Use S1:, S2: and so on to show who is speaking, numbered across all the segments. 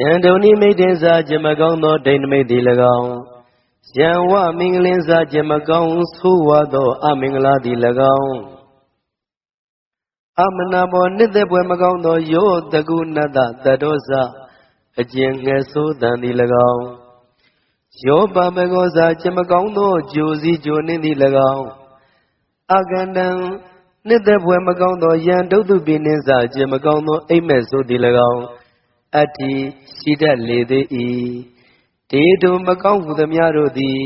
S1: ယံဒုန်ဤမိတ်တင်စာကျမကောင်းသောဒိဋ္ဌမိတ်သည်၎င်းယံဝမင်္ဂလင်းစာကျမကောင်းဆိုးဝါသောအမင်္ဂလာသည်၎င်းအမနာဘောနှစ်သက်ပွဲမကောင်းသောယောတကုနတ္တတတောစအကျဉ်ငယ်ဆိုးတန်သည်၎င်းယောပမကောစာကျမကောင်းသောဂျိုစီဂျိုနှင်းသည်၎င်းအကန္တံနှစ်သက်ပွဲမကောင်းသောယံဒုတ်တုပိနှင်းစာကျမကောင်းသောအိမ်မက်ဆိုးသည်၎င်း အတ္တိရှိတတ်လေသေး၏တေတုမကောင်းဟုသမျှတို့သည်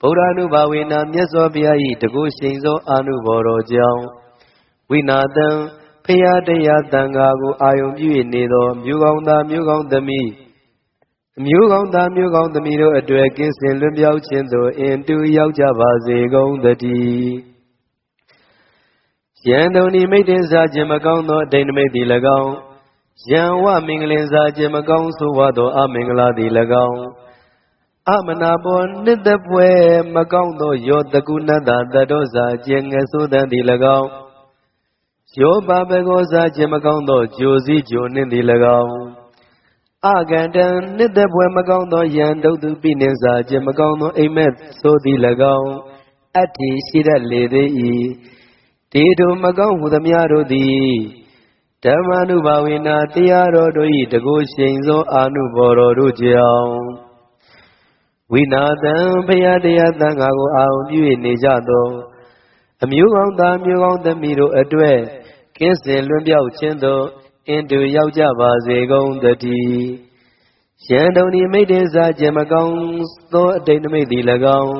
S1: ဗုဒ္ဓ ानु ဘာဝေနာမြတ်စွာဘုရား၏တကုရှိန်သောအာနုဘော်တော်ကြောင့်ဝိနာတံဖရာတရားတန်ခါကိုအာယုံပြု၍နေသောမြို့ကောင်းသားမြို့ကောင်းသမီးမြို့ကောင်းသားမြို့ကောင်းသမီးတို့အတွေ့ကင်းစင်လွတ်မြောက်ခြင်းသို့အင်တူရောက်ကြပါစေကုန်သတည်းယံတုန်ဤမိတ်တင်စားခြင်းမကောင်းသောအတိန်မိတ်သည်၎င်း ယံဝမင်္ဂလင်စားခြင်းမကောင်းဆိုဝသော အမင်္ဂလာသည်၎င်းအမနာပေါ်နှစ်သက်ပွဲမကောင်းသောယောတကုဏတ္တတတောစာကျင်ငယ်ဆိုတန်သည်၎င်းယောပါဘကောစာခြင်းမကောင်းသောဂျိုစည်းဂျိုနှင့်သည်၎င်းအကန္တံနှစ်သက်ပွဲမကောင်းသောယံဒုတ်သူပိနှင့်စာခြင်းမကောင်းသောအိမ်မက်ဆိုသည်၎င်းအတ္တိရှိတတ်လေသေး၏တေတုမကောင်းဟုသမျှတို့သည် ဓမ္မ ानु ဘာဝေနာတရားတော်တို့၏တကုရှိန်သောအာနုဘော်တော်တို့ကြောင့်ဝိနာတံဘုရားတရားသံဃာကိုအာရုံပြု၍နေကြသောအမျိုးကောင်းသားမျိုးကောင်းသမီးတို့အတွေ့ကင်းစင်လွတ်ပြောက်ခြင်းသို့အင်းတူရောက်ကြပါစေကုန်တည်းရန်တုံဒီမိတ်တေစာခြင်းမကောင်းသောအတိတ်နမိတ်သည်၎င်း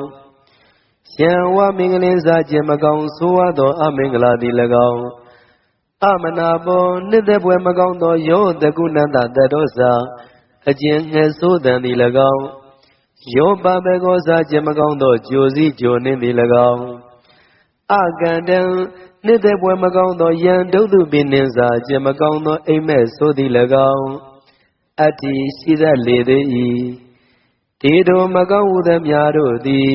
S1: ရန်ဝမင်္ဂလင်းစာခြင်းမကောင်းဆိုးဝါသောအမင်္ဂလာသည်၎င်း အမနာပေါ်နှစ်သက်ပွဲမကောင်းသောယောတကုဏတတတောစာအကျဉ်ငယ်ဆိုးတန်သည်၎င်းယောပဘေကောစာခြင်းမကောင်းသောဂျိုစည်းဂျိုနှင်းသည်၎င်းအကန္တံနှစ်သက်ပွဲမကောင်းသောယံဒုတ်သူပင်နှင်းစာခြင်းမကောင်းသောအိမ်မက်ဆိုးသည်၎င်းအတ္တိရှိတတ်လေသေး၏တေတောမကောင်းဟုသည်များတို့သည်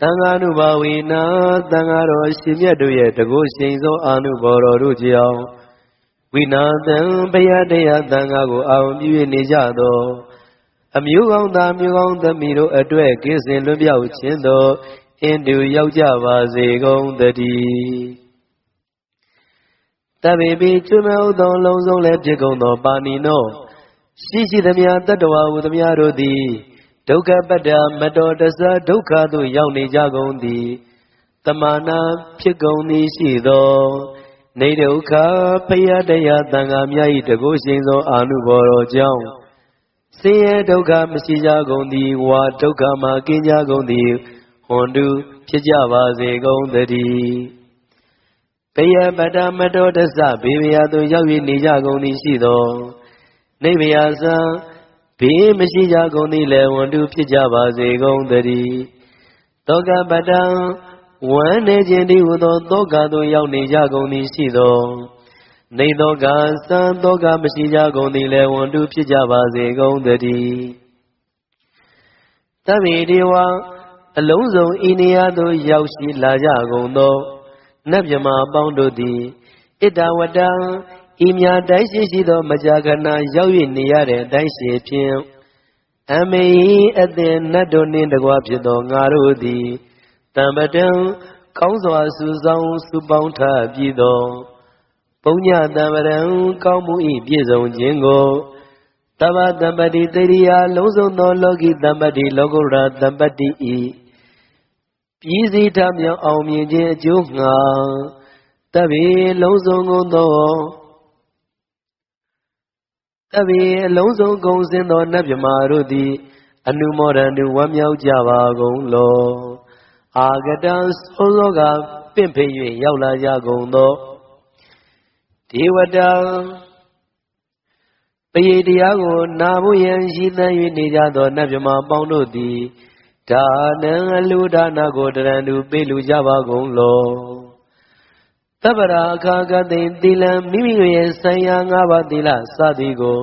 S1: သံဃာနုဘာဝေနာသံဃာတော်ရှင်မြတ်တို့ရဲ့တကုရှိန်သောအာနုဘော်တော်တို့ကြောင့်ဝိနာသံဘုရားတရားသံဃာကိုအာရုံပြုနေကြသောအမျိုးကောင်းသားမျိုးကောင်းသမီးတို့အတွေ့ကိစ္စင်လွတ်ပြောက်ခြင်းသောအင်းတူရောက်ကြပါစေကုန်တည်းတဗေပိကျွမေဥသောလုံးစုံလည်းဖြစ်ကုန်သောပါဏိနောရှိရှိသမျှတတ္တဝါဟုသမျှတို့သည် ဒုက္ခပတ္တမတော်တဆဒုက္ခသို့ရောက်နေကြကုန်သည်တမာနာဖြစ်ကုန်သည်ရှိသောနေဒုက္ခဖယတရားတန်ခါမြတ်၏တကုရှင်သောအာနုဘော်တော်ကြောင့်ဆင်းရဲဒုက္ခမရှိကြကုန်သည်ဝါဒုက္ခမှာကင်းကြကုန်သည်ဟွန်တုဖြစ်ကြပါစေကုန်သတည်းပယပတ္တမတော်တဆဘေဘယသို့ရောက်၍နေကြကုန်သည်ရှိသောနိဗ္ဗာန်ဆံ ဘေးမရှိကြကုန်သည်လည်းဝန်တုဖြစ်ကြပါစေကုန်သတည်းတောကပတံဝမ်းနေခြင်းတည်းဟူသောတောကသို့ရောက်နေကြကုန်သည်ရှိသောနေသောကသံသောကမရှိကြကုန်သည်လည်းဝန်တုဖြစ်ကြပါစေကုန်သတည်းသဗ္ဗေဒေဝအလုံးစုံဤနေရာသို့ရောက်ရှိလာကြကုန်သောနတ်မြမအပေါင်းတို့သည်ဣတဝတံ ဤမြာတိုင်းရှိရှိသော မကြာခဏရောက်၍နေရတဲ့အတိုင်းရှိဖြင့်အမေအသင်နတ်တို့နှင့်တကွဖြစ်သောငါတို့သည်တံပတံကောင်းစွာစုဆောင်စုပေါင်းထားပြီးသောပုညတံပရံကောင်းမှု၏ပြည့်စုံခြင်းကိုတဗ္ဗတမ္ပတိတရိယာလုံးစုံသော လောကီတမ္ပတိလောကုတ္တရာတမ္ပတိဤပြည်စည်းထမြောင်အောင်မြင်ခြင်းအကျိုးငှာတဗ္ဗေလုံးစုံကုန်သော တဗေအလုံးစုံကုံစင်သောနတ်မြမာတို့သည်အနုမောဒန္တုဝမ်းမြောက်ကြပါကုန်လောအာဂတံသောသောကပင့်ဖေ၍ရောက်လာကြကုန်သောဒေဝတာပရိတရားကိုနာဖို့ရန်ရှိသန်၍နေကြသောနတ်မြမာပေါင်းတို့သည်ဒါနံအလူဒါနာကိုတရံတူပေးလူကြပါကုန်လော တပ္ပရာအခါကတိသီလံမိမိတို့ရဲ့ဆိုင်ရာ၅ပါးသီလစသည်ကို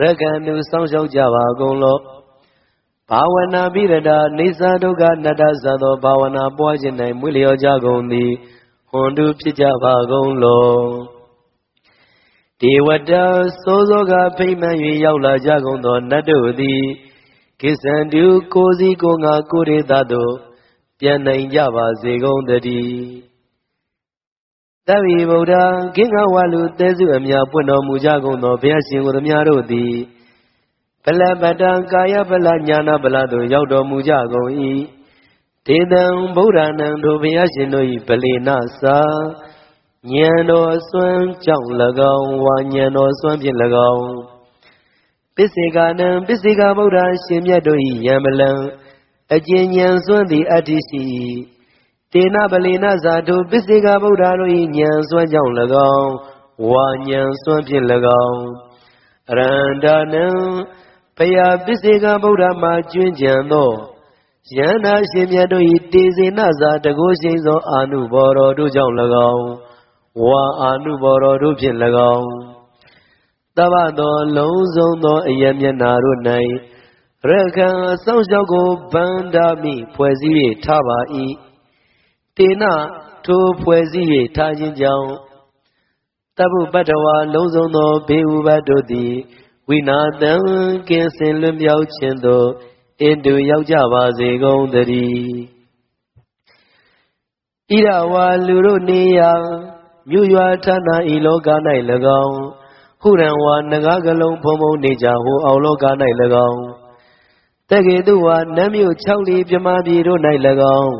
S1: ရကံသူစောင့်ရှောက်ကြပါကုန်လောဘာဝနာပိရတာနေသာဒုက္ခနတ္တဇသောဘာဝနာပွားခြင်း၌မွေလျော်ကြကုန်သည်ဟွန်တုဖြစ်ကြပါကုန်လောဒေဝတာစိုးစောကဖိမ့်မှန်၍ရောက်လာကြကုန်သောနတ်တို့သည်ကိစ္ဆန္တုကိုစီကိုငါကိုရေသတို့ပြန်နိုင်ကြပါစေကုန်တည်း တဗ္ဗေဗုဒ္ဓဂင်္ဂဝလူတဲစုအများပွင့်တော်မူကြကုန်သောဘုရားရှင်ကိုယ်များတို့သည်ဗလပတံကာယဗလညာနာဗလသို့ရောက်တော်မူကြကုန်၏ဒေတံဗုဒ္ဓနံတို့ဘုရားရှင်တို့၏ဗလေနသာဉာဏ်တော်အစွမ်းကြောင့်၎င်းဝါဉာဏ်တော်အစွမ်းဖြင့်၎င်းပစ္စေကနံပစ္စေကဗုဒ္ဓရှင်မြတ်တို့၏ယံမလံအကျဉ်ဉာဏ်စွမ်းသည်အတ္တိရှိ တေနဗလေနဇာတုပစ္စေကဗုဒ္ဓတို့၏ဉာဏ်စွမ်းကြောင့်၎င်းဝါဉာဏ်စွမ်းဖြင့်၎င်းအရန္တနံဘုရားပစ္စေကဗုဒ္ဓမှာကျွင်းကြံသောယန္တာရှင်မြတ်တို့၏တေဇေနဇာတကုရှိန်သောအာနုဘော်တော်တို့ကြောင့်၎င်းဝါအာနုဘော်တော်တို့ဖြင့်၎င်းတပ္ပသောလုံးစုံသောအယမျက်နာတို့၌ရခံအဆောင်လျှောက်ကိုဗန္ဒာမိဖွဲ့စည်း၍ထားပါ၏ တေနထိုဖွဲ့စည်း၍ထားခြင်းကြောင့်တပ္ပုပတ္တဝါလုံးစုံသောဘေဥပတ်တို့သည်ဝိနာတံကင်းစင်လွတ်မြောက်ခြင်းသို့အင်းတူရောက်ကြပါစေကုန်သတည်းဣရဝါလူတို့နေရာမြို့ရွာဌာနဤလောက၌၎င်းဟုရံဝါနဂါကလုံးဖုံဖုံနေကြဟိုအောင်လောက၌၎င်းတကေတုဝါနမ်းမြို့၆လီပြမပြည်တို့၌၎င်း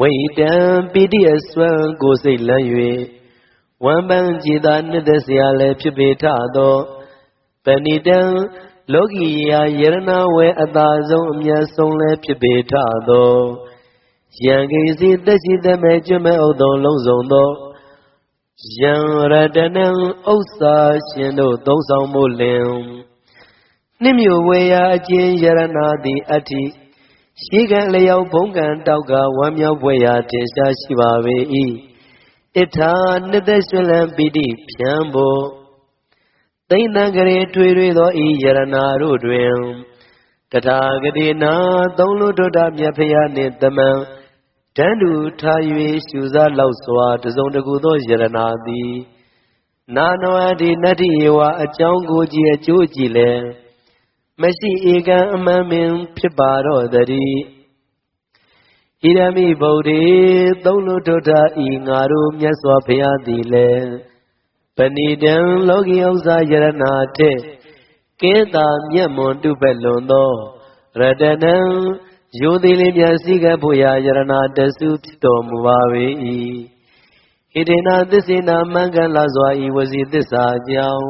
S1: ဝိတံပိတိအစွမ်းကိုစိတ်လန်း၍ဝမ်းပန်းကြည်သာနှစ်သက်စရာလည်းဖြစ်ပေထသောပဏိတံလောကီယာယရဏဝေအတာဆုံးအမြတ်ဆုံးလည်းဖြစ်ပေထသောယံကိစီတက်ရှိသမဲ့ကျွမဲ့ဥသောလုံးစုံသောယံရတနံဥစ္စာရှင်တို့သုံးဆောင်မှုလင်နှိမြို့ဝေယအကျဉ်ယရဏသည်အတ္တိ ရှိကံလျောက်ဘုံကံတောက်ကဝမ်းမြောက်ဖွယ်ရာထင်ရှားရှိပါပေ၏ဣထာနှစ်သက်ရွှင်လန်းပိတိဖြံဖို့သိမ့်တန်ကလေးထွေထွေသောဤယရနာတို့တွင်တထာဂတိနာသုံးလူဒုဒ္ဒမြတ်ဖရာနှင့်တမန်တန်းတူထား၍ရှုစားလောက်စွာတစုံတကူသောယရနာသည် နာနောအတိနတ္တိယဝအကြောင်းကိုကြည်အကျိုးကြည်လဲ မရှိဧကံအမှန်ပင်ဖြစ်ပါတော့တည်းဣရမိဗုဒ္ဓေသုံးလူဒုဒ္ဒဤငါတို့မြတ်စွာဘုရားသည်လည်းပဏိတံလောကီဥစ္စာယရနာထက်ကဲတာမျက်မွန်တုပက်လွန်သောရတနံယိုသေးလေးမြတ်စည်းကပ်ဖို့ရာယရနာတဆုဖြစ်တော်မူပါ၏ဣတေနာသစ္စေနာမင်္ဂလာစွာဤဝစီသစ္စာကြောင့်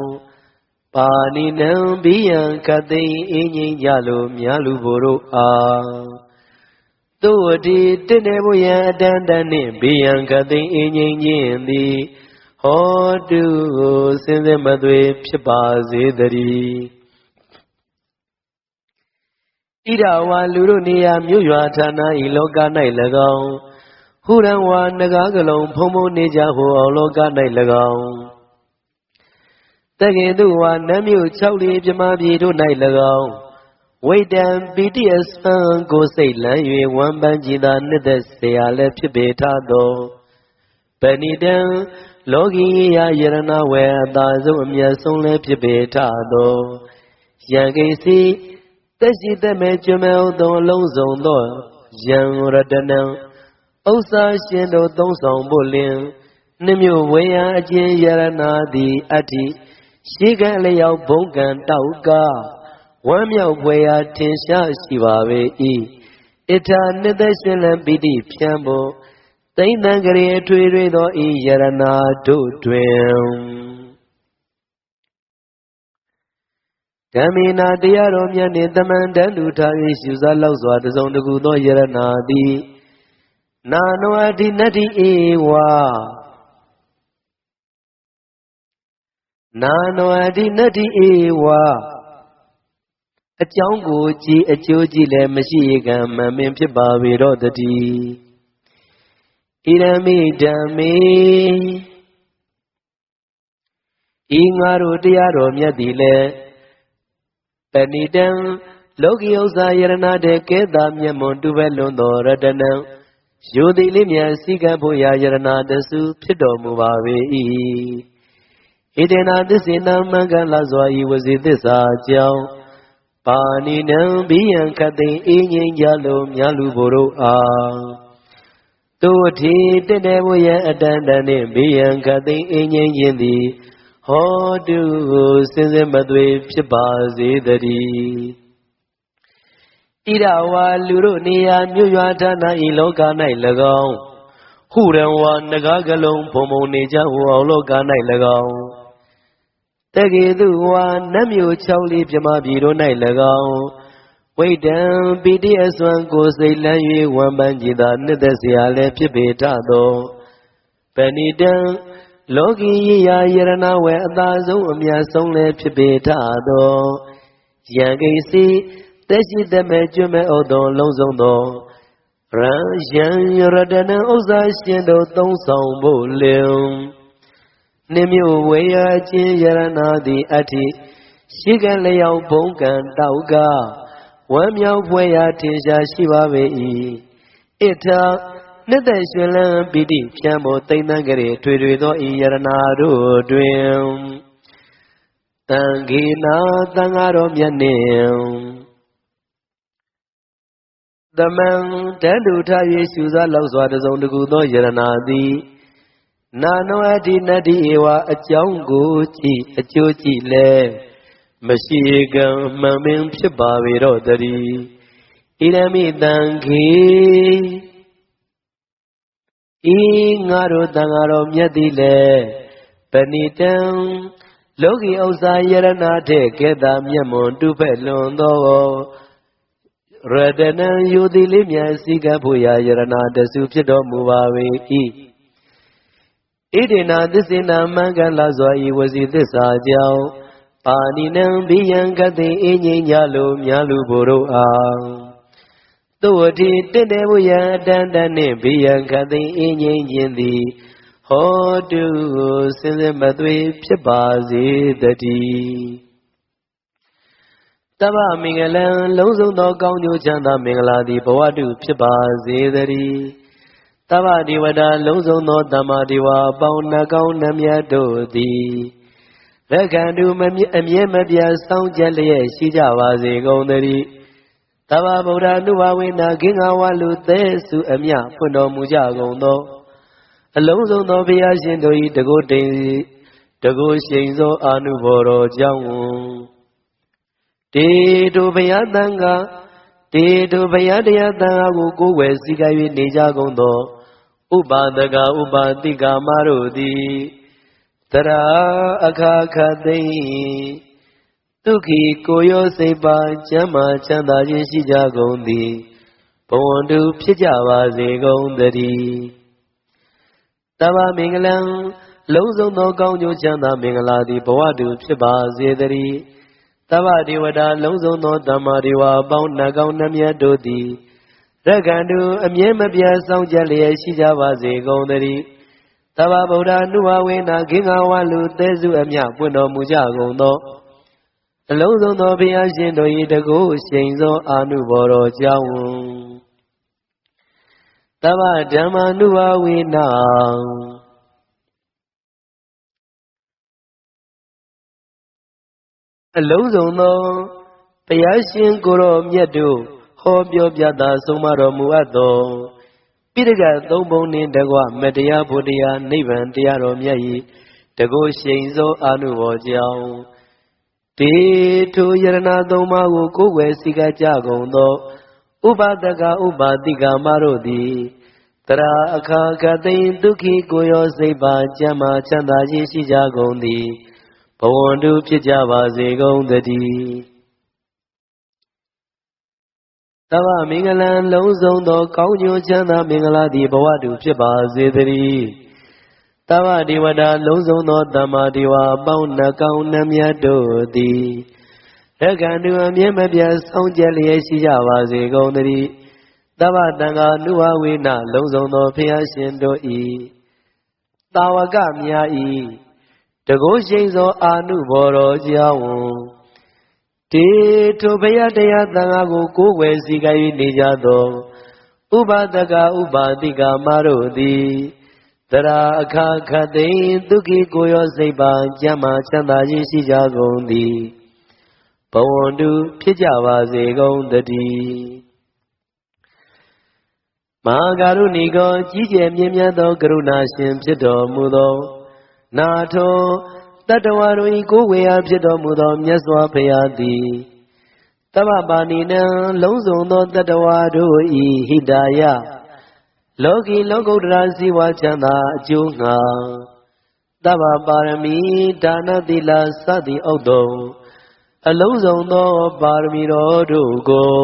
S1: ပါဏိနံဘိယံကတိအင်းငိမ့်ကြလိုမြားလူဘို့တို့အားသူဝတိတင့်တယ်ဘုယံအတန်တန်နှင့်ဘိယံကတိအင်းငိမ့်ခြင်းသည်ဟောတုကိုစင်စစ်မသွေဖြစ်ပါစေတည်းဣဒဝါလူတို့နေရာမြို့ရွာဌာနဤလောက၌၎င်းဟုရံဝါနဂါကလုံးဖုံဖုံနေကြဟောအောင်လောက၌၎င်း တကေတုဝါနမြို့၆လီပြမပြည်တို့၌၎င်းဝိတံပိတိအစံကိုစိတ်လန်း၍ဝမ်းပန်းကြည်သာနှစ်သက်เสียလည်းဖြစ်ပေထသောပဏိတံလောကီယယရဏဝေအတာဆုံးအမျက်ဆုံးလည်းဖြစ်ပေထသောယံကိစီတက်ရှိတက်မဲ့ကျွမဲဥသောအလုံးစုံသောယံရတနံဥစ္စာရှင်တို့သုံးဆောင်ဖို့လင်နှမျိုးဝေယံအကျဉ်ယရဏသည်အတ္တိ ရှိကံလျောက်ဘုံကံတောက်ကဝမ်းမြောက်ဖွယ်ရာထင်ရှားရှိပါပေ၏ဣထာနှစ်သက်ရှင်လံပိတိဖြံဖို့သိမ့်တန်ကလေးအထွေထွေသောဤယရနာတို့တွင်ဓမ္မေနာတရားတော်မြတ်နှင့်တမန်တန်တူထား၍ရှုစားလောက်စွာတစုံတကူသောယရနာသည်နာနောအတိနတ္တိဧဝ နာနောအတိနတ္တိဧဝအကြောင်းကိုကြည်အကျိုးကြည်လည်းမရှိကံမှန်ပင်ဖြစ်ပါပေတော့တည်းဣရမိဓမ္မေဤငါတို့တရားတော်မြတ်သည်လည်းပဏိတံလောကီဥစ္စာယရဏတဲ့ကဲတာမျက်မွန်တူပဲလွန်သောရတနံယိုတိလေးမြတ်စည်းကပ်ဖို့ရာယရဏတဆုဖြစ်တော်မူပါ၏ ဣဣတေနာသစ္စေနမင်္ဂလာစွာဤဝစီသစ္စာကြောင့်ပါဏိနံဘိယံခတိအင်းငိမ့်ကြလို့မြတ်လူဘိုလ်တို့အားသူအထေတတဲ့ဘုယံအတန်တန်နှင့်ဘိယံခတိအင်းငိမ့်ခြင်းသည်ဟောတုကိုစင်စစ်မသွေဖြစ်ပါစေတည်းဣရဝါလူတို့နေရာမြို့ရွာဌာနဤလောက၌၎င်းဟုရံဝါနဂါကလုံးဘုံဘုံနေကြဟူအောင်လောက၌၎င်း တကေသူဝါနတ်မြို့၆လေးမြမပြည်တို့၌၎င်းဝိတံပိတိအစွမ်းကိုစိတ်လန်း၍ဝမ်းပန်းကြည်သာနှစ်သက်စရာလည်းဖြစ်ပေတတ်သောပဏိတံလောကီရရာယရဏဝေအသာဆုံးအမြတ်ဆုံးလည်းဖြစ်ပေတတ်သောယံကိစီတက်ရှိတမဲ့ကျွမဲ့ဩသောလုံးစုံသောရံယံရတနဥ္ဇာရှင်တို့သုံးဆောင်ဖို့လင် နှမျိုးဝေယချင်းယရဏသည်အတ္တိရှိကံလျောက်ဘုံကံတောက်ကဝမ်းမြောက်ဖွယ်ရာထင်ရှားရှိပါပေ၏ဣထာနှစ်သက်ရွှင်လန်းပိဋိဖြံပေါ်တိမ့်တန်းကြရေထွေထွေသောဤယရနာတို့တွင်တန်ခေနာတန်ဃာတော်မြတ်နှင့်သမံတန်တူထ၍ရှုစားလောက်စွာတစုံတကူသောယရနာသည် နာနောအတ္တိနတ္တိဧဝအကြောင်းကိုကြည့်အကျိုးကြည့်လဲမရှိကံမှန်ပင်ဖြစ်ပါပေတော့တည်းဣရမိတံခေဤငါတို့တန်ဃာတော်မြတ်သည်လေပဏိတံလောကီဥစ္စာယရနာတဲ့ကဲတာမျက်မွန်တုဖက်လွန်သောရတနံယူသည်လေးမြတ်စီကပ်ဖို့ရာယရနာတစုဖြစ်တော်မူပါ၏ ဣဒေနာသစ္စေနာမင်္ဂလာစွာဤဝစီသစ္စာကြောင့်ပါဏိနံဘိယံကတိအင်းငိမ့်ကြလိုမြားလူဘိုလ်တို့အားသူဝတိတင့်တယ်ဘုယံအတန်တန်နှင့်ဘိယံကတိအင်းငိမ့်ခြင်းသည်ဟောတုကိုစင်စစ်မသွေဖြစ်ပါစေတည်းတဗ္ဗမင်္ဂလံလုံးစုံသောကောင်းကျိုးချမ်းသာမင်္ဂလာသည်ဘဝတုဖြစ်ပါစေတည်း တဗ္ဗဒေဝတာလုံးစုံသောတမ္မာဒေဝအပေါင်းနှကောင်းနှမြတ်တို့သည်ရက္ခန္တုမမြအမြဲမပြတ်စောင့်ကြလျက်ရှိကြပါစေကုန်သတည်းတဗ္ဗဗုဒ္ဓနုဘဝေနာဂင်္ဂဝလူသဲစုအမြဖွင့်တော်မူကြကုန်သောအလုံးစုံသောဘုရားရှင်တို့၏တကုတ်တိန်တကုတ်ရှိန်သောအာနုဘော်တော်ကြောင့်တေတုဘုရားတန်ခါတေတုဘုရားတရားတန်ခါကိုကိုးကွယ်စည်းကပ်၍နေကြကုန်သော ဥပါဒကဥပါတိကာမတို့သည်တရာအခါခသိဒုက္ခိကိုရောစိတ်ပါကျမ်းမာချမ်းသာခြင်းရှိကြကုန်သည်ဘဝန္တုဖြစ်ကြပါစေကုန်သတည်းတဗ္ဗမင်္ဂလံလုံးစုံသောကောင်းကျိုးချမ်းသာမင်္ဂလာသည်ဘဝတုဖြစ်ပါစေတည်းသဗ္ဗဒေဝတာလုံးစုံသောတမ္မာဒေဝအပေါင်းနှကောင်းနှမြတ်တို့သည် ရက္ခန္တုအမြဲမပြတ်ဆောင်ကြလျက်ရှိကြပါစေကုန်သတည်းသဗ္ဗဗုဒ္ဓနုဘဝေနာဂင်္ဂဝလူသဲစုအမြပွင့်တော်မူကြကုန်သောအလုံးစုံသောဘုရားရှင်တို့၏တကုရှိန်သောအာနုဘော်တော်ကြောင့်သဗ္ဗဓမ္မာနုဘဝေနာအလုံးစုံသောဘုရားရှင်ကိုရောမြတ်တို့ ဟောပြောပြတာဆုံးမတော်မူအပ်သောပိဋကသုံးပုံနှင့်တကွမတရားဘုတရားနိဗ္ဗာန်တရားတော်မြတ်၏တကုရှိန်သောအာနုဘောကြောင့်တေထိုယရဏသုံးပါးကိုကိုယ်ွယ်စိကကြကုန်သောဥပဒကဥပါတိကမတို့သည်တရာအခါကသိင်ဒုက္ခိကိုရောစိတ်ပါကျမ်းမာချမ်းသာခြင်းရှိကြကုန်သည်ဘဝန္တုဖြစ်ကြပါစေကုန်သတည်း သဗ္ဗမင်္ဂလံလုံးစုံသောကောင်းကျိုးချမ်းသာမင်္ဂလာသည်ဘဝတုဖြစ်ပါစေတည်းသဗ္ဗဒေဝတာလုံးစုံသောတမ္မာဒေဝအပေါင်းနှကောင်းနှမြတ်တို့သည်ရက္ခန္တုအမြဲမပြတ်ဆောင်ကြလျက်ရှိကြပါစေကုန်သတည်းသဗ္ဗတံဃာနုဝဝေနလုံးစုံသောဖျားရှင်တို့ဤတာဝကမြာဤတကုရှိန်သောအာနုဘော်တော်ကြောင့် တေထိုဘုရားတရားသံဃာကို ကိုးကွယ်စည်းကပ်၍နေကြသောဥပဒကဥပါတိကမတို့သည်တရာအခါခတ်သိမ်းဒုက္ခိကိုရောစိတ်ပါကျမ်းမာချမ်းသာခြင်းရှိကြကုန်သည်ဘဝန္တုဖြစ်ကြပါစေကုန်တည်းမဟာကရုဏီကောကြီးကျယ်မြင့်မြတ်သော ကရုဏာရှင်ဖြစ်တော်မူသော နာထော တတဝါတို့ဤကိုဝေယဖြစ်တော်မူသောမြတ်စွာဘုရားသည်တမ္ပပါဏိနံလုံးစုံသောတတဝါတို့ဤဟိတာယလောကီလောကုတ္တရာဇီဝချမ်းသာအကျိုးငှာတဗ္ဗပါရမီဒါနသီလစသည်အောက်တုံအလုံးစုံသောပါရမီတော်တို့ကို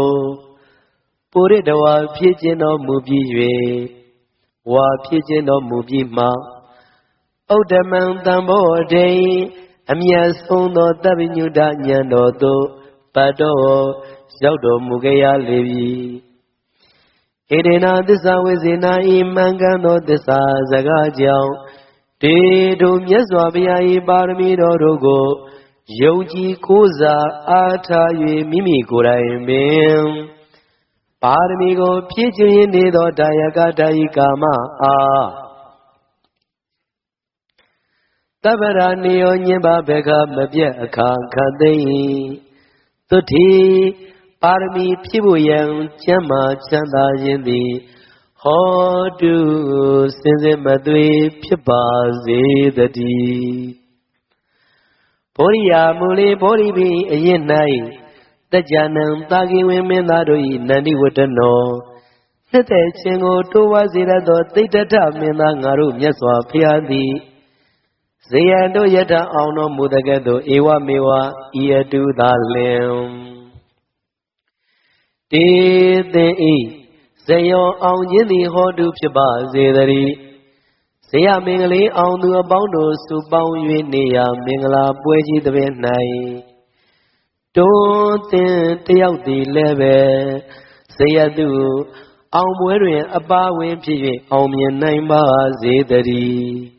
S1: ပုရိတဝါဖြစ်ခြင်းတော်မူပြီး၍ဝါဖြစ်ခြင်းတော်မူပြီးမှ ဥဒ္ဓမံတံဘောတေအမြတ်ဆုံးသောတပ္ပညုတဉာဏ်တော်သို့ပတ်တော်ရောက်တော်မူကြရလေပြီဣဒေနာသစ္စာဝိဇေနာဤမှန်ကန်သောသစ္စာစကားကြောင့်တေတို့မြတ်စွာဘုရား၏ပါရမီတော်တို့ကိုယုံကြည်ကိုးစားအားထား၍မိမိကိုယ်တိုင်ပင်ပါရမီကိုဖြည့်ခြင်းနေသောတာယကတာယိကာမအား တဗ္ဗရာနေယောညင်ပါဘေခမပြတ်အခါခတ်သိသုတိပါရမီဖြည့်ဖို့ရန်ကျမ်းမာချမ်းသာခြင်းသည်ဟောတုစင်စစ်မသွေဖြစ်ပါစေတည်းဘောရိယာမူလေဘောရိပိအရင်၌တကြနံတာကိဝင်မင်းသားတို့၏နန္ဒီဝတ္တနောနှစ်သက်ခြင်းကိုတိုးဝါစေရသောတိဋ္ဌထမင်းသားငါတို့မြတ်စွာဘုရားသည် ဇေယံတို့ယထအောင်တော်မူတဲ့ကဲ့သို့ဧဝမေဝဤအတုသာလင်တေသင်ဤဇယောအောင်ခြင်းသည်ဟောတုဖြစ်ပါစေတည်းဇေယမင်္ဂလေးအောင်သူအပေါင်းတို့စုပေါင်း၍နေရာမင်္ဂလာပွဲကြီးတစ်ပင်၌တွန်းတင်တယောက်သည်လည်းပဲဇေယသူအောင်ပွဲတွင် အပါဝင်ဖြစ်၍အောင်မြင်နိုင်ပါစေတည်း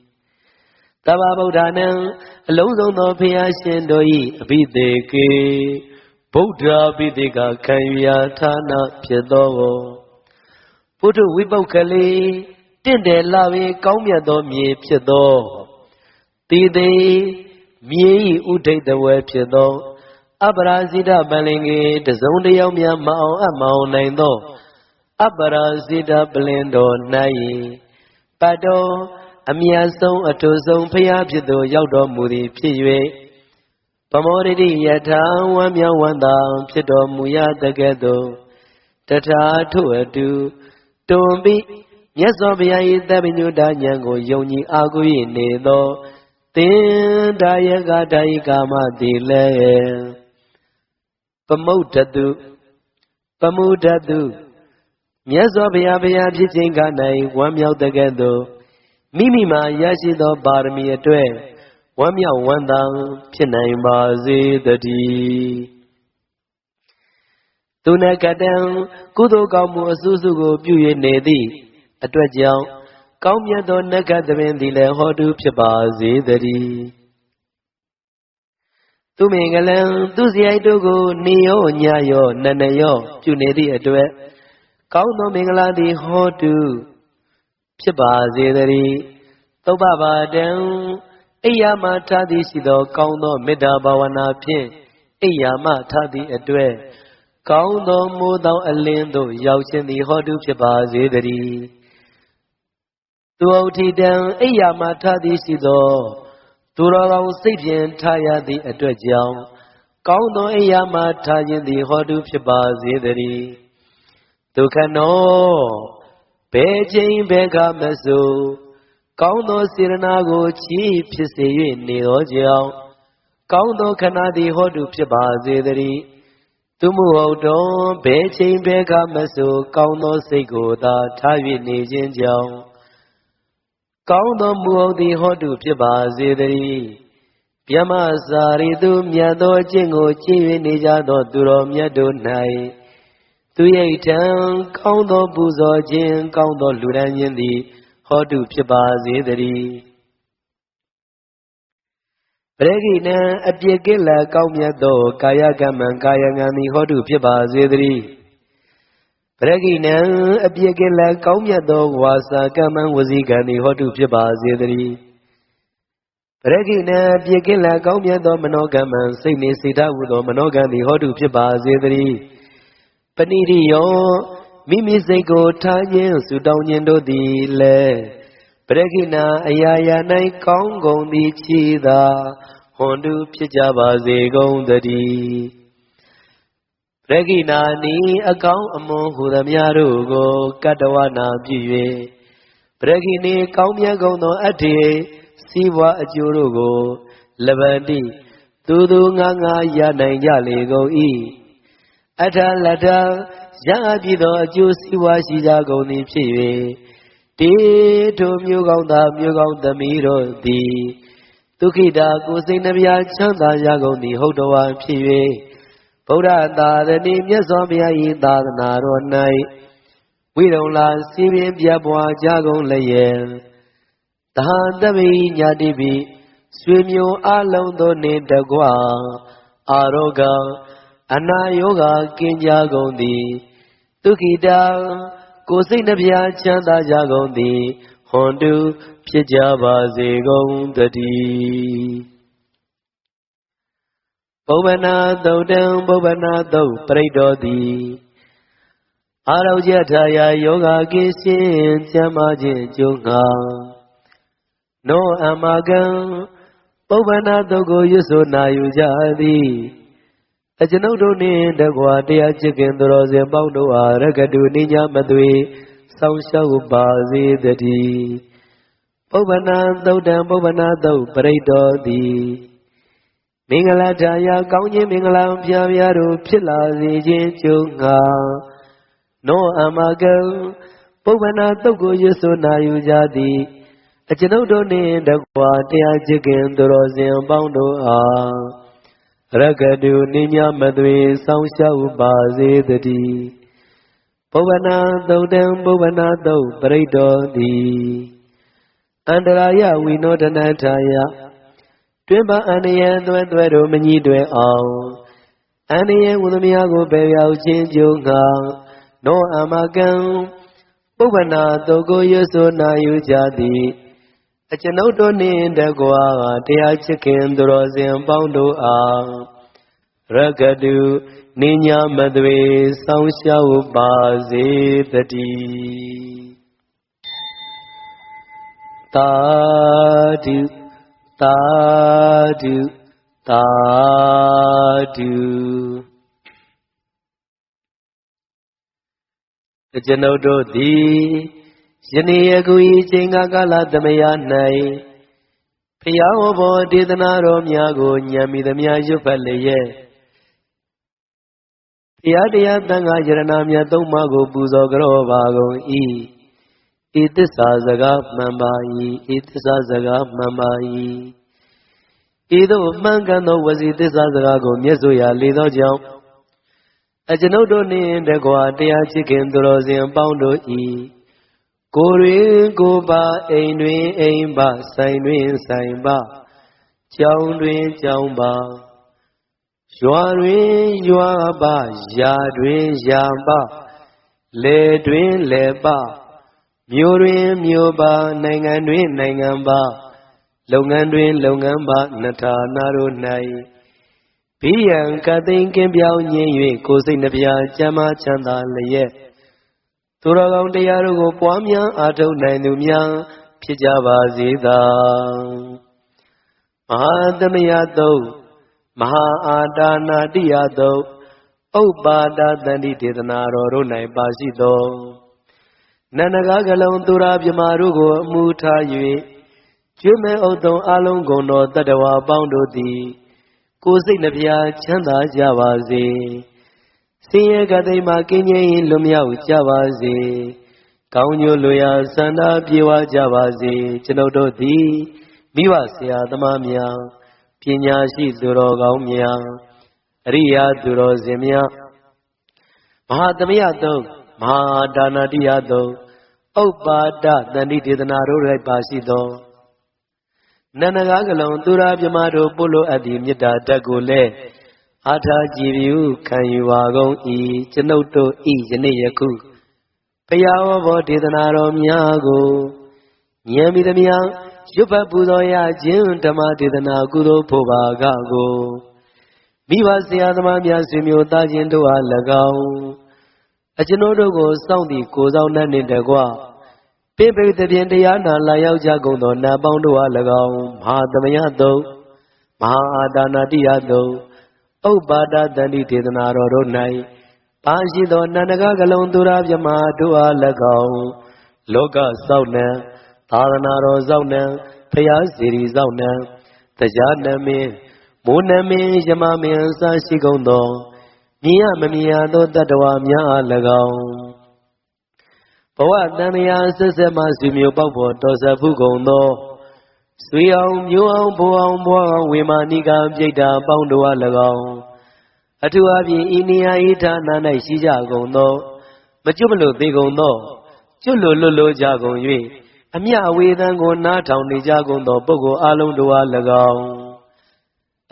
S1: တဘာဗုဒ္ဓနံအလုံးစုံသောဘုရားရှင်တို့၏အဘိသေကေဗုဒ္ဓပိတိကခံယူရာဌာနဖြစ်သောပုထုဝိပုတ်ကလေးတင့်တယ်လာပြီးကောင်းမြတ်သောမြေဖြစ်သောတည်သေးမြေဤဥဒိတ်တဝဲဖြစ်သောအပရာဇိတပလင်ကေတစုံတယောက်များမအောင်အမအောင်နိုင်သော အပရာဇိတပလင်တော်၌ပတ်တော် အမြတ်ဆုံးအထုဆုံးဖရာဖြစ်သူရောက်တော်မူသည်ဖြစ်၍ပမောဒိတိယထာဝမ်းမြောက်ဝမ်းသာဖြစ်တော်မူရတကဲ့သို့တထာထုအတူတွန်ပြီးမြတ်စွာဘုရား၏တပ္ပညုတဉာဏ်ကိုယုံကြည်အားကိုး၍နေသောသင်္ဒါယကတာယိကာမတိလည်းပမုဒ္ဒတုပမုဒ္ဒတုမြတ်စွာဘုရားဘုရားဖြစ်ခြင်းက၌ဝမ်းမြောက်တဲ့ကဲ့သို့ မိမိမှာရရှိသောပါရမီအတွက်ဝမ်းမြောက်ဝမ်းသာဖြစ်နိုင်ပါစေတည်းသူနကတံကုသိုလ်ကောင်းမှုအစုစုကို ပြု၍နေသည့်အတွက်ကြောင့်ကောင်းမြတ်သောနဂတ်သမင်သည်လည်းဟောတုဖြစ်ပါစေတည်းသူမင်္ဂလံသူစရိုက်တို့ကိုနေရောညရောနနရော ပြုနေသည့်အတွက်ကောင်းသောမင်္ဂလာသည်ဟောတု ဖြစ်ပါစေတည်းသုဘဘာတံအိယာမထားသည်ရှိသော ကောင်းသောမေတ္တာဘာဝနာဖြင့်အိယာမထားသည့်အတွက်ကောင်းသောမိုးသောအလင်းသို့ရောက်ခြင်းသည်ဟောတုဖြစ်ပါစေတည်းသူအုပ်ထီတံအိယာမထားသည်ရှိသောသူတော်ကောင်းစိတ်ဖြင့်ထားရသည့်အတွက်ကြောင့်ကောင်းသောအိယာမထားခြင်းသည်ဟောတုဖြစ်ပါစေတည်းဒုက္ခနော ဘယ်ချိန်ဘယ်ကမဆိုကောင်းသောစေရနာကိုချီးဖြစ်စေ၍နေသောကြောင့်ကောင်းသောခဏသည်ဟောတုဖြစ်ပါစေတည်းသူမှုဟုတ်တော်ဘယ်ချိန်ဘယ်ကမဆိုကောင်းသောစိတ်ကိုသာထား၍နေခြင်းကြောင့်ကောင်းသောမူဟုတ်သည်ဟောတုဖြစ်ပါစေတည်းမြမစာရီသူမြတ်သောအကျင့်ကိုကျင့်၍နေကြသောသူတော်မြတ်တို့၌ သူရိတ်ထံကောင်းသောပူဇော်ခြင်းကောင်းသောလူဒန်းခြင်းသည် ဟောတုဖြစ်ပါစေတည်းပရိဂိနံအပြစ်ကိလကောင်းမြတ်သော ကာယကမ္မံကာယငံသည်ဟောတုဖြစ်ပါစေတည်းပရဂိဏံအပြည့်ကလကောင်းမြတ်သောဝါစာကမ္မံဝစီကံဤဟောတုဖြစ်ပါစေတည်းပရဂိဏံအပြည့်ကလကောင်းမြတ်သောမနောကမ္မံစိတ်နေစိတ်ဓာတ်ဟုသောမနောကံဤဟောတုဖြစ်ပါစေတည်း ပဏိရိယောမိမိစိတ်ကိုထားခြင်းဆုတောင်းခြင်းတို့သည်လည်းပရဂိဏအရာရာ၌ကောင်းကုန်သည်ချီသာဟွန်တုဖြစ်ကြပါစေကုန်သတည်းရဂိနာနီအကောင်းအမွန်ဟူသမျှတို့ကိုကတ္တဝနာပြု၍ပရဂိနီကောင်းမြတ်ကုန်သောအဋ္ဌိစီးပွားအကျိုးတို့ကိုလဗန္တိသူသူငါငါရနိုင်ကြလေကုန်၏ အထလထရအပ်ပြီးသောအကျိုးစီးပွားရှိကြကုန်သည်ဖြစ်၍တေထိုမျိုးကောင်းသားမျိုးကောင်းသမီးတို့သည်ဒုက္ခိတာကိုယ်စိတ်နှပြချမ်းသာရကုန်သည်ဟုတ်တော်ဝါဖြစ်၍ဗုဒ္ဓသာသတိမြတ်စွာဘုရား၏သာသနာတော်၌ဝိရုံလာစီပင်ပြပွားကြကုန်လျက်တဟတပိညာတိပိဆွေမျိုးအလုံးသောနှင့်တကွအာရောဂ အနာယောဂကင်းကြကုန်သည်ဒုက္ခိတာကိုယ်စိတ်နှပြချမ်းသာကြကုန်သည်ဟွန်တုဖြစ်ကြပါစေကုန်တည်းပုဗ္ဗနာသုတ်တံပုဗ္ဗနာသုတ်ပရိတောတိအာရုံကြထာယယောဂကိရှင်ကျမ်းမာခြင်းကျုံငါနောအမကံပုဗ္ဗနာသုတ်ကိုရွတ်ဆိုနာယူကြသည် အကျွန်ုပ်တို့နှင့်တကွာတရားချစ်ခင်သူတော်စင်ပေါင်းတို့အားရကတုနိညာမသွေဆောင်းလျှောက်ပါစေတည်းပုဗ္ဗနာသုတ်တံပုဗ္ဗနာသုတ်ပရိတောတိမင်္ဂလာတရားကောင်းခြင်းမင်္ဂလာပြပြတို့ဖြစ်လာစေခြင်းကြုံငါနောအမကံပုဗ္ဗနာတုတ်ကိုရွဆိုနာယူကြသည်အကျွန်ုပ်တို့နှင့်တကွာတရားချစ်ခင်သူတော်စင်ပေါင်းတို့အား ရကတုနိညာမသွေဆောင်းလျှောက်ပါစေတည်းပုဗ္ဗနာသုတ်တံပုဗ္ဗနာသုတ်ပရိတောတိအန္တရာယဝိနောဒနာထာယတွင်ပါအန္တရာယ်သွဲသွဲတို့မညီတွင်အောင်အန္တရာယ်ဝုသမြာကိုပယ်ရောက်ခြင်းကြုံငါနောအမကံပုဗ္ဗနာတုတ်ကိုရွဆိုနာယူကြသည် အကျွန်ုပ်တို့နှင့်တကွာတရားချစ်ခင်သူတော်စင်ပေါင်းတို့အားရကတုနိညာမသွေဆောင်းရှောက်ပါစေတည်းတာတုသာဓုသာဓုအကျွန်ုပ်တို့သည် ယနေ့ယခုဤချိန်ကာလသမယ၌ဖျားဟောဘောဒေသနာတော်များကိုညံမိသမျှရွတ်ဖတ်လျက်ဘုရားတရားတန်ခါယရဏမြတ်သုံးပါးကို ပူဇော်ကြောပါကုန်၏ဤသစ္စာစကားမှန်ပါ၏ဤသစ္စာစကားမှန်ပါ၏ဤသို့မှန်ကန်သောဝစီသစ္စာစကားကိုမျက်စွာလေသောကြောင့်အကျွန်ုပ်တို့နှင့်တကွာတရားချစ်ခင်သူတော်စင်ပေါင်းတို့၏ ကိုယ်တွင်ကိုပါအိမ်တွင်အိမ်ပါဆိုင်တွင်ဆိုင်ပါကြောင်းတွင်ကြောင်းပါရွာတွင်ရွာပါယာတွင်ယာပါလေတွင်လေပါမြို့တွင်မြို့ပါနိုင်ငံတွင်နိုင်ငံပါလုပ်ငန်းတွင်လုပ်ငန်းပါနထာနာတို့၌ဘိယံကသိင်ကင်းပြောင်းငြင်း၍ကိုယ်စိတ်နှပြချမ်းသာချမ်းသာလျက် သူတော်ကောင်းတရားတို့ကို ပွားများအားထုတ်နိုင်သူများဖြစ်ကြပါစေသာမဟာသမယတုတ်မဟာအာတာနာတိယတုတ်ဥပ္ပါဒတန္တိဒေသနာတော်တို့၌ပါရှိသောနန္ဒကားကလုံးသူရာပြမာတို့ကိုအမှုထား၍ကျွမ်းမဲ့ဥတုံအလုံးကုန်သောတတ္တဝါပေါင်းတို့သည် ကိုယ်စိတ်နှပြချမ်းသာကြပါစေ ဆင်းရဲကတိမှကင်းငြိမ်းလွတ်မြောက်ကြပါစေကောင်းကျိုးလိုရာဆန္ဒပြေဝကြပါစေကျွန်ုပ်တို့သည်မိဘဆရာသမားများပညာရှိသူတော်ကောင်းများအရိယာသူတော်စင်များမဟာသမယသုံးမဟာဒါနာတိယသုံးဥပ္ပါဒတန်တိဒေသနာတို့၌ပါရှိသောနန္ဒကားကလုံးသူရာမြမတို့ပို့လို့အပ်သည့်မေတ္တာတက်ကိုလည်း အာထာကြည်ပြုခံယူပါကုန်၏ကျွန်ုပ်တို့ဤယနေ့ယခုဘုရားဟောဘောဒေသနာတော်များကိုဉာဏ်မိသမျှရွတ်ပတ်ပူဇော်ရခြင်းဓမ္မဒေသနာကုသိုလ်ဖို့ပါကကိုမိဘဆရာသမားများဆွေမျိုးသားချင်းတို့အား၎င်းအကျွန်ုပ်တို့ကိုစောင့်သည့်ကိုဆောင်နှင့်တကွပိပိတပြင်းတရားနာလာရောက်ကြကုန်သောနတ်ပေါင်းတို့အား၎င်းမဟာသမယတုံမဟာအာဒါနာတိယတုံ ဥပ္ပါဒတန္တိဒေသနာတော်တို့၌ပါရှိသောနန္ဒကကလုံးသူရမြမတို့အား၎င်းလောကစောင့်နှံသာသနာတော်စောင့်နှံဖရာစီရီစောင့်နှံတရားနမင်းမိုးနမင်းယမမင်းအစရှိကုန်သောမြင်ရမမြင်ရသောတတ္တဝါများအား၎င်းဘဝတန်မြာဆက်ဆက်မှဆွေမျိုးပေါက်ဖို့တော်ဆက်ဖုကုန်သော ဆွေအောင်မျိုးအောင်ဘိုးအောင်ဘွားအောင်ဝေမာနိကပြိတ္တာပေါင်းတို့အား၎င်းအထူးအဖြင့်ဤနေရာဤဌာန၌ရှိကြကုန်သော မကျွတ်မလို့သေးကုန်သောကျွတ်လို့လွတ်လို့ကြကုန်၍အမြအဝေသံကိုနားထောင်နေကြကုန်သောပုဂ္ဂိုလ်အလုံးတို့အား၎င်း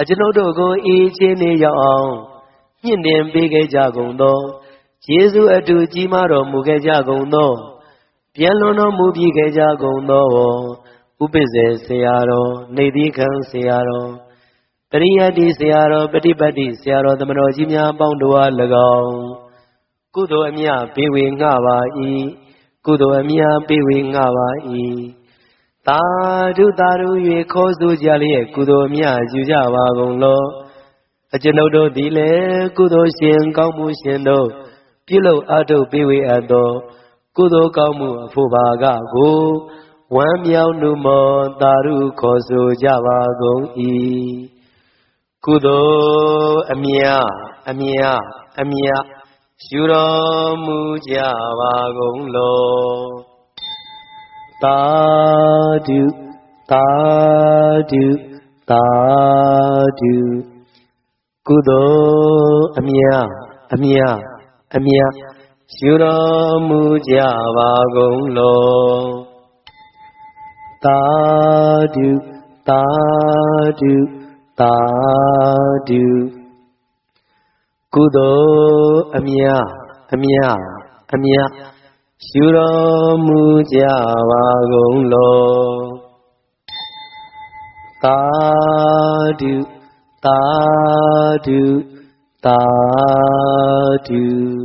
S1: အကျွန်ုပ်တို့ကိုဤချင်းနေရောက်အောင်မြင့်တင်ပေးခဲ့ကြကုန်သောယေရှုအတူကြီးမားတော်မူခဲ့ကြကုန်သောပြန်လွန်တော်မူပြီးခဲ့ကြကုန်သော ဥပိ္ပဇေဆရာတော်နေသီခံဆရာတော်ပရိယတ္တိဆရာတော်ပฏิပတ်တိဆရာတော်သမတော်ကြီးများအပေါင်းတို့အား၎င်းကုသိုလ်အမြပေးဝေငှပါ၏ကုသိုလ်အမြပေးဝေငှပါ၏သာဓုသာဓု၍ခေါ်ဆိုကြလျက်ကုသိုလ်အမြယူကြပါကုန်လောအကျွန်ုပ်တို့သည်လည်းကုသိုလ်ရှင်ကောင်းမှုရှင်တို့ပြုလုပ်အထုတ်ပေးဝေအပ်သော ကုသိုလ်ကောင်းမှုအဖို့ပါကကို ဝမ်းမြောက်နှုမောသာဓုခေါ်ဆိုကြပါကုန်၏ကုသိုလ်အမြအမြအမြယူတော်မူကြပါကုန်လောသာဓုသာဓုသာဓုကုသိုလ်အမြအမြအမြယူတော်မူကြပါကုန်လော သာဓုသာဓုသာဓုကုသိုလ်အမြအမြအမြယူတော်မူကြပါကုန်လောသာဓုသာဓုသာဓု